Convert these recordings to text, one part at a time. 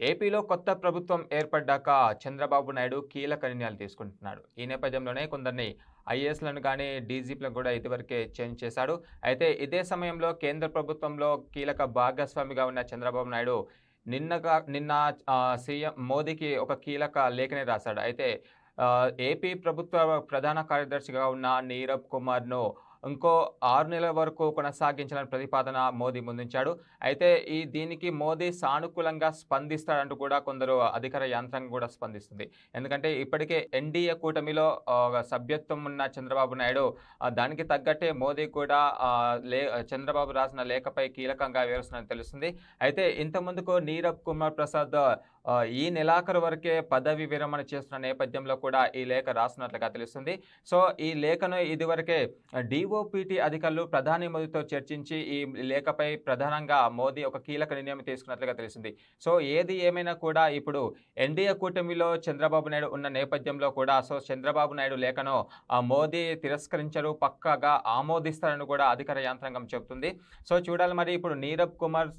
ఏపీలో కొత్త ప్రభుత్వం ఏర్పడ్డాక చంద్రబాబు నాయుడు కీలక నిర్ణయాలు తీసుకుంటున్నాడు. ఈ నేపథ్యంలోనే కొందరిని ఐఏఎస్లను కానీ డీజీపీలను కూడా ఇదివరకే చేంజ్ చేశాడు. అయితే ఇదే సమయంలో కేంద్ర ప్రభుత్వంలో కీలక భాగస్వామిగా ఉన్న చంద్రబాబు నాయుడు నిన్నగా నిన్న సీఎం మోదీకి ఒక కీలక లేఖని రాశాడు. అయితే ఏపీ ప్రభుత్వ ప్రధాన కార్యదర్శిగా ఉన్న నీరబ్ కుమార్ను ఇంకో ఆరు నెలల వరకు కొనసాగించాలని ప్రతిపాదన మోదీ ముందుంచాడు. అయితే ఈ దీనికి మోదీ సానుకూలంగా స్పందిస్తాడంటూ కూడా కొందరు అధికార యంత్రాంగం కూడా స్పందిస్తుంది. ఎందుకంటే ఇప్పటికే ఎన్డీఏ కూటమిలో సభ్యత్వం ఉన్న చంద్రబాబు నాయుడు దానికి తగ్గట్టే మోదీ కూడా లే చంద్రబాబు రాసిన లేఖపై కీలకంగా వివరిస్తున్నట్టు తెలుస్తుంది. అయితే ఇంతకుముందుకు నీరబ్ కుమార్ ప్రసాద్ ఈ నెలాఖరు వరకే పదవి విరమణ చేస్తున్న నేపథ్యంలో కూడా ఈ లేఖ రాస్తున్నట్లుగా తెలుస్తుంది. సో ఈ లేఖను ఇదివరకే డీఓపీటీ అధికారులు ప్రధాని మోదీతో చర్చించి ఈ లేఖపై ప్రధానంగా మోదీ ఒక కీలక నిర్ణయం తీసుకున్నట్లుగా తెలిసింది. సో ఏది ఏమైనా కూడా ఇప్పుడు ఎన్డీఏ కూటమిలో చంద్రబాబు నాయుడు ఉన్న నేపథ్యంలో కూడా సో చంద్రబాబు నాయుడు లేఖను మోదీ తిరస్కరించరు పక్కాగా ఆమోదిస్తారని కూడా అధికార యంత్రాంగం చెబుతుంది. సో చూడాలి మరి ఇప్పుడు నీరబ్ కుమార్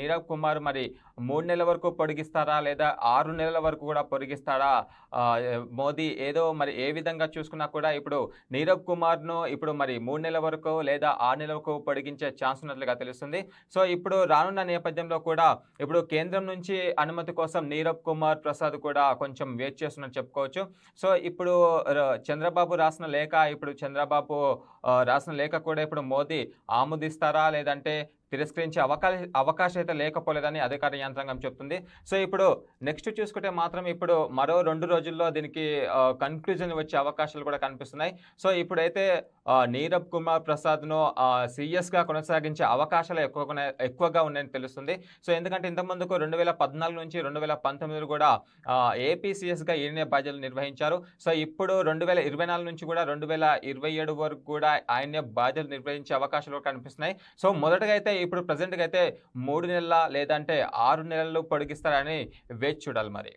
నీరబ్ కుమార్ మరి మూడు నెలల వరకు పొడిగిస్తారా లేదా ఆరు నెలల వరకు కూడా పొడిగిస్తారా? మోదీ ఏదో మరి ఏ విధంగా చూసుకున్నా కూడా ఇప్పుడు నీరబ్ కుమార్ను ఇప్పుడు మరి మూడు నెలల వరకు లేదా ఆరు నెలలకు పొడిగించే ఛాన్స్ ఉన్నట్లుగా తెలుస్తుంది. సో ఇప్పుడు రానున్న నేపథ్యంలో కూడా ఇప్పుడు కేంద్రం నుంచి అనుమతి కోసం నీరబ్ కుమార్ ప్రసాద్ కూడా కొంచెం వెయిట్ చేస్తున్నట్టు చెప్పుకోవచ్చు. సో ఇప్పుడు చంద్రబాబు రాసిన లేఖ ఇప్పుడు చంద్రబాబు రాసిన లేఖ కూడా ఇప్పుడు మోదీ ఆమోదిస్తారా? లేదంటే తిరస్కరించే అవకాశ అవకాశం అయితే లేకపోలేదని అధికార యంత్రాంగం చెప్తుంది. సో ఇప్పుడు నెక్స్ట్ చూసుకుంటే మాత్రం ఇప్పుడు మరో రెండు రోజుల్లో దీనికి కన్క్లూజన్ వచ్చే అవకాశాలు కూడా కనిపిస్తున్నాయి. సో ఇప్పుడైతే నీరబ్ కుమార్ ప్రసాద్ను సీఎస్గా కొనసాగించే అవకాశాలు ఎక్కువగా ఎక్కువగా ఉన్నాయని తెలుస్తుంది. సో ఎందుకంటే ఇంతకుముందుకు రెండు వేల పద్నాలుగు నుంచి రెండు వేల పంతొమ్మిది కూడా ఏపీసీఎస్గా ఈయనే బాధ్యతలు నిర్వహించారు. సో ఇప్పుడు రెండు వేల ఇరవై నాలుగు నుంచి కూడా రెండు వేల ఇరవై ఏడు వరకు కూడా ఆయనే బాధ్యతలు నిర్వహించే అవకాశాలు కనిపిస్తున్నాయి. సో మొదటగా అయితే ఇప్పుడు ప్రజెంట్గా అయితే మూడు నెలల లేదంటే ఆరు నెలలు పొడిగిస్తారని వేచి చూడాలి మరి.